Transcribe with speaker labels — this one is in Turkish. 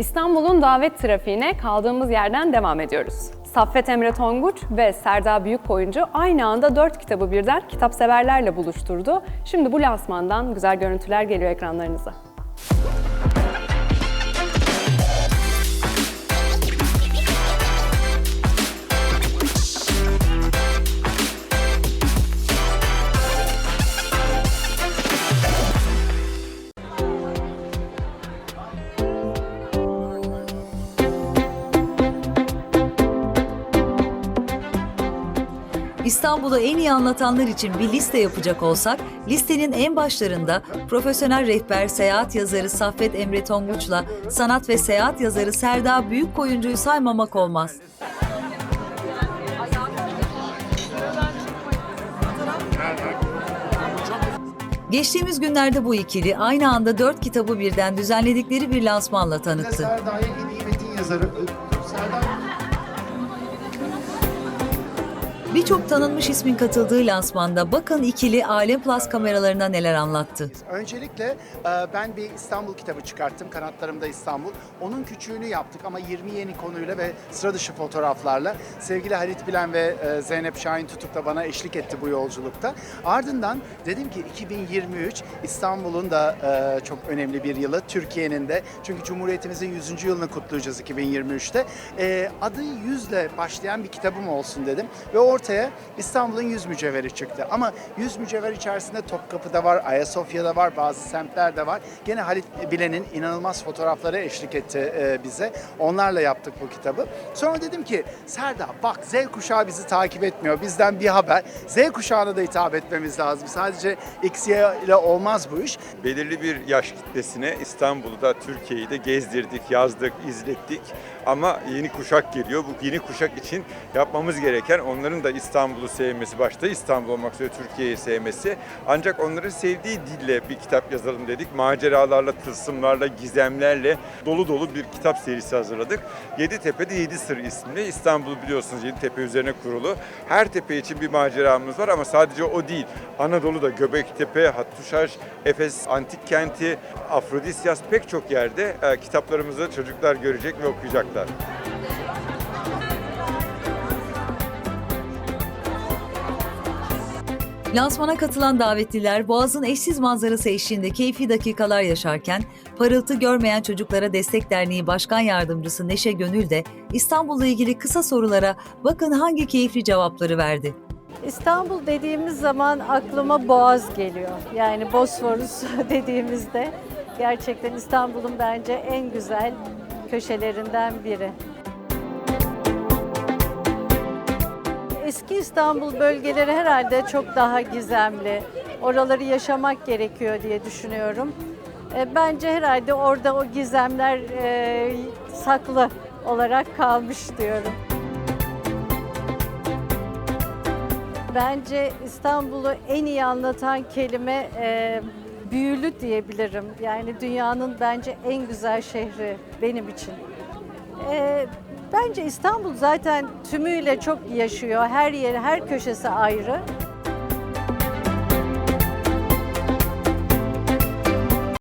Speaker 1: İstanbul'un davet trafiğine kaldığımız yerden devam ediyoruz. Saffet Emre Tonguç ve Serda Büyükkoyuncu aynı anda dört kitabı birden kitapseverlerle buluşturdu. Şimdi bu lansmandan güzel görüntüler geliyor ekranlarınıza.
Speaker 2: İstanbul'u en iyi anlatanlar için bir liste yapacak olsak, listenin en başlarında profesyonel rehber, seyahat yazarı Saffet Emre Tonguç'la sanat ve seyahat yazarı Serda Büyükkoyuncu'yu saymamak olmaz. Geçtiğimiz günlerde bu ikili aynı anda dört kitabı birden düzenledikleri bir lansmanla tanıttı.
Speaker 3: Serda'ya en metin yazarı. Serdar
Speaker 2: Birçok tanınmış ismin katıldığı lansmanda bakın ikili Alem Plus kameralarına neler anlattı.
Speaker 3: Öncelikle e, ben bir İstanbul kitabı çıkarttım. Kanatlarımda İstanbul. Onun küçüğünü yaptık ama 20 yeni konuyla ve sıra dışı fotoğraflarla. Sevgili Halit Bilen ve e, Zeynep Şahin Tutuk da bana eşlik etti bu yolculukta. Ardından dedim ki 2023 İstanbul'un da e, çok önemli bir yılı. Türkiye'nin de. Çünkü Cumhuriyetimizin 100. yılını kutlayacağız 2023'te. E, adı 100 ile başlayan bir kitabım olsun dedim. Ve ortaya İstanbul'un 100 mücevheri çıktı. Ama 100 mücevher içerisinde Topkapı'da var, Ayasofya'da var, bazı semtlerde var. Gene Halit Bilen'in inanılmaz fotoğrafları eşlik etti e, bize. Onlarla yaptık bu kitabı. Sonra dedim ki Serda bak Z kuşağı bizi takip etmiyor. Bizden bir haber. Z kuşağına da hitap etmemiz lazım. Sadece X, Y ile olmaz bu iş.
Speaker 4: belirli bir yaş kitlesine İstanbul'u da Türkiye'yi de gezdirdik, yazdık, izlettik. Ama yeni kuşak geliyor. Bu yeni kuşak için yapmamız gereken onların da İstanbul'u sevmesi başta İstanbul olmak üzere Türkiye'yi sevmesi. Ancak onların sevdiği dille bir kitap yazalım dedik. Maceralarla, tılsımlarla, gizemlerle dolu dolu bir kitap serisi hazırladık. Yeditepe'de Yedi Sır isimli. İstanbul biliyorsunuz Yeditepe üzerine kurulu. Her tepe için bir maceramız var ama sadece o değil. Anadolu'da Göbektepe, Hattuşaş, Efes Antik Kenti, Afrodisyas pek çok yerde e, kitaplarımızı çocuklar görecek ve okuyacaklar.
Speaker 2: Lansmana katılan davetliler Boğaz'ın eşsiz manzarası eşliğinde keyifli dakikalar yaşarken, Parıltı Görmeyen Çocuklara Destek Derneği Başkan Yardımcısı Neşe Gönül de İstanbul'la ilgili kısa sorulara bakın hangi keyifli cevapları verdi.
Speaker 5: İstanbul dediğimiz zaman aklıma Boğaz geliyor. Yani Bosforus dediğimizde gerçekten İstanbul'un bence en güzel köşelerinden biri. Eski İstanbul bölgeleri herhalde çok daha gizemli. Oraları yaşamak gerekiyor diye düşünüyorum. E, Bence herhalde orada o gizemler e, saklı olarak kalmış diyorum. Bence İstanbul'u en iyi anlatan kelime e, büyülü diyebilirim. Yani dünyanın bence en güzel şehri benim için. E, bence İstanbul zaten tümüyle çok yaşıyor. Her yeri, her köşesi ayrı.